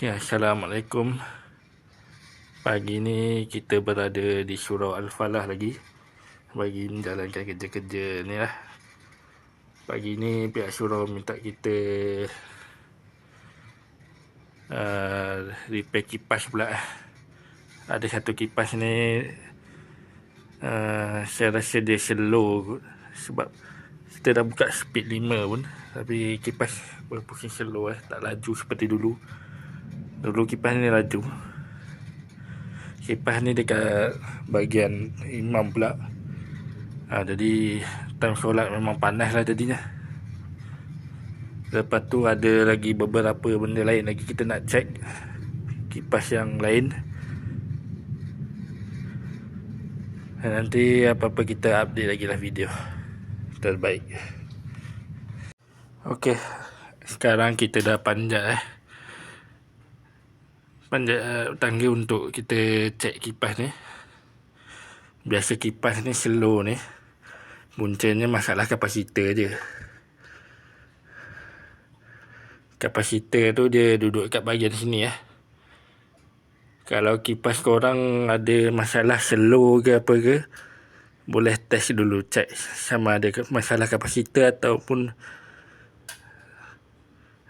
Okay, Assalamualaikum. Pagi ni kita berada di Surau Al-Falah lagi. Bagi menjalankan kerja-kerja ni lah. Pagi ni pihak surau minta kita uh, Repair kipas pula. Ada satu kipas ni uh, Saya rasa dia slow kot. Sebab kita dah buka speed 5 pun Tapi kipas berpusing slow eh. Tak laju seperti dulu Dulu kipas ni laju Kipas ni dekat bahagian imam pula. Ha, Jadi time solat memang panas lah jadinya. Lepas tu ada lagi beberapa benda lain lagi kita nak check. Kipas yang lain. Dan nanti apa-apa kita update lagi lah video. Terbaik. Okey Sekarang kita dah panjat eh panjat uh, tangga untuk kita cek kipas ni. Biasa kipas ni slow ni. Buncanya masalah kapasitor je. Kapasitor tu dia duduk kat bahagian sini ya. kalau kipas korang ada masalah slow ke apa ke boleh test dulu cek sama ada masalah kapasitor ataupun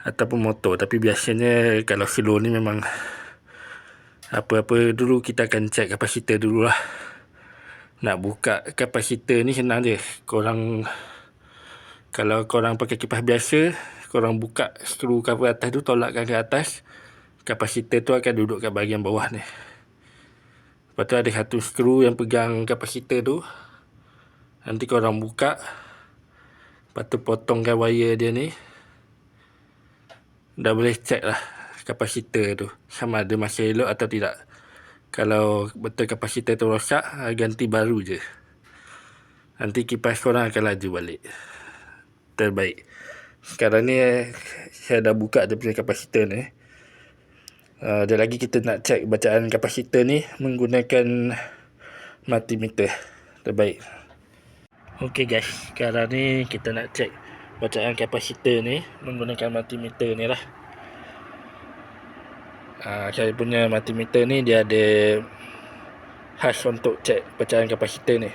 ataupun motor. Tapi biasanya kalau slow ni memang apa-apa dulu kita akan cek kapasitor dulu lah nak buka kapasitor ni senang je. Korang kalau korang pakai kipas biasa korang buka skru cover atas tu tolakkan ke atas kapasitor tu akan duduk kat bahagian bawah ni. Lepas tu ada satu skru yang pegang kapasitor tu. Nanti korang buka lepas tu potongkan wire dia ni. Dah boleh cek lah kapasitor tu. Sama ada masih elok atau tidak. Kalau betul kapasitor tu rosak ah, ganti baru je. Nanti kipas korang akan laju balik. Terbaik. Sekarang ni eh, saya dah buka dia punya kapasitor ni uh, ada lagi kita nak cek bacaan kapasitor ni menggunakan multimeter. Terbaik. Ok guys. Sekarang ni kita nak cek bacaan kapasitor ni menggunakan multimeter ni lah uh, saya punya multimeter ni dia ada khas untuk cek pecahan kapasitor ni.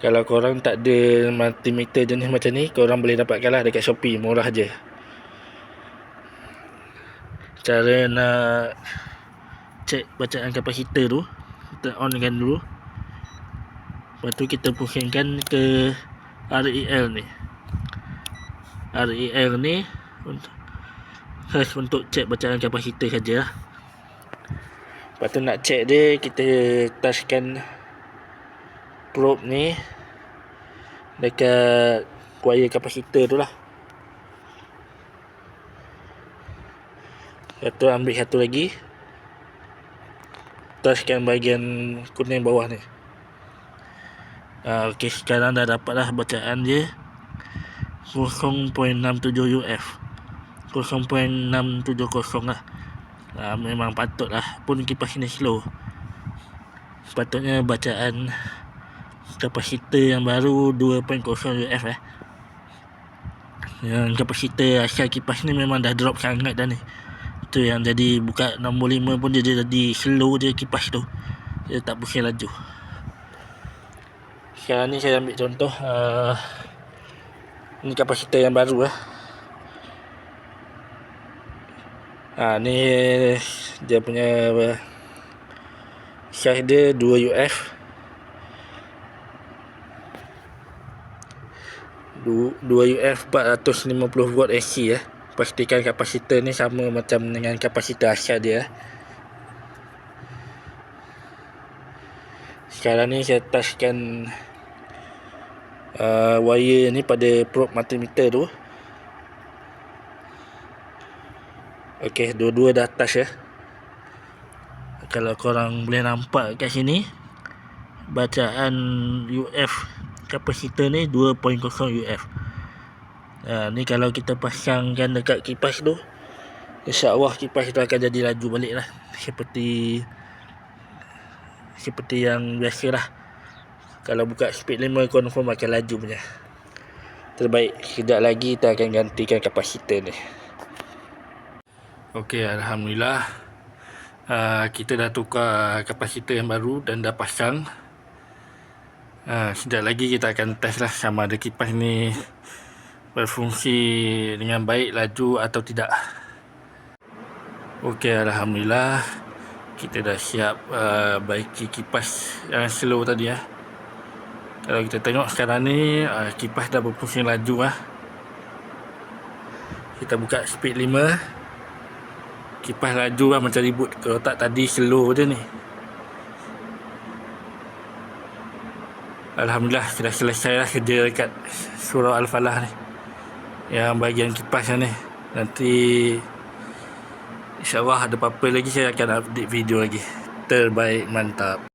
Kalau korang tak ada multimeter jenis macam ni korang boleh dapatkan lah dekat Shopee murah je. Cara nak cek bacaan kapasitor tu kita onkan dulu. Lepas tu kita pusingkan ke REL ni. REL ni untuk khas untuk cek bacaan kapasitor saja lah. Lepas tu nak cek dia kita touchkan probe ni dekat wire kapasitor tu lah. Lepas tu ambil satu lagi touchkan bahagian kuning bawah ni. Uh, Okey sekarang dah dapat lah bacaan dia 0.67 UF 0.670 lah. Uh, memang patut lah pun kipas ni slow. Sepatutnya bacaan kapasitor yang baru 2.0 UF eh. Yang kapasitor asal kipas ni memang dah drop sangat dah ni. Tu yang jadi buka nombor 5 pun dia jadi slow je kipas tu. Dia tak pusing laju. Sekarang ni saya ambil contoh uh, ni kapasitor yang baru eh ha, ni dia punya size dia 2 UF 2 UF 450 volt AC ya. Pastikan kapasitor ni sama macam dengan kapasitor asal dia. Sekarang ni saya touchkan uh, wire ni pada probe multimeter tu. Okey, dua-dua dah touch ya. Kalau korang boleh nampak kat sini bacaan UF kapasitor ni 2.0 UF. Ha, ni kalau kita pasangkan dekat kipas tu InsyaAllah kipas tu akan jadi laju balik lah Seperti Seperti yang biasa lah Kalau buka speed 5 confirm akan laju punya Terbaik Sekejap lagi kita akan gantikan kapasitor ni Okey, Alhamdulillah. Uh, kita dah tukar kapasitor yang baru dan dah pasang. Uh, sekejap lagi kita akan test lah sama ada kipas ni berfungsi dengan baik laju atau tidak. Okey, Alhamdulillah. Kita dah siap uh, baiki kipas yang slow tadi ya. Kalau kita tengok sekarang ni uh, kipas dah berfungsi laju lah. Kita buka speed 5 kipas laju lah macam ribut kalau tak tadi slow je ni. Alhamdulillah sudah selesai lah kerja dekat surau Al-Falah ni. Yang bahagian kipas ni. Nanti insyaAllah ada apa-apa lagi saya akan update video lagi. Terbaik mantap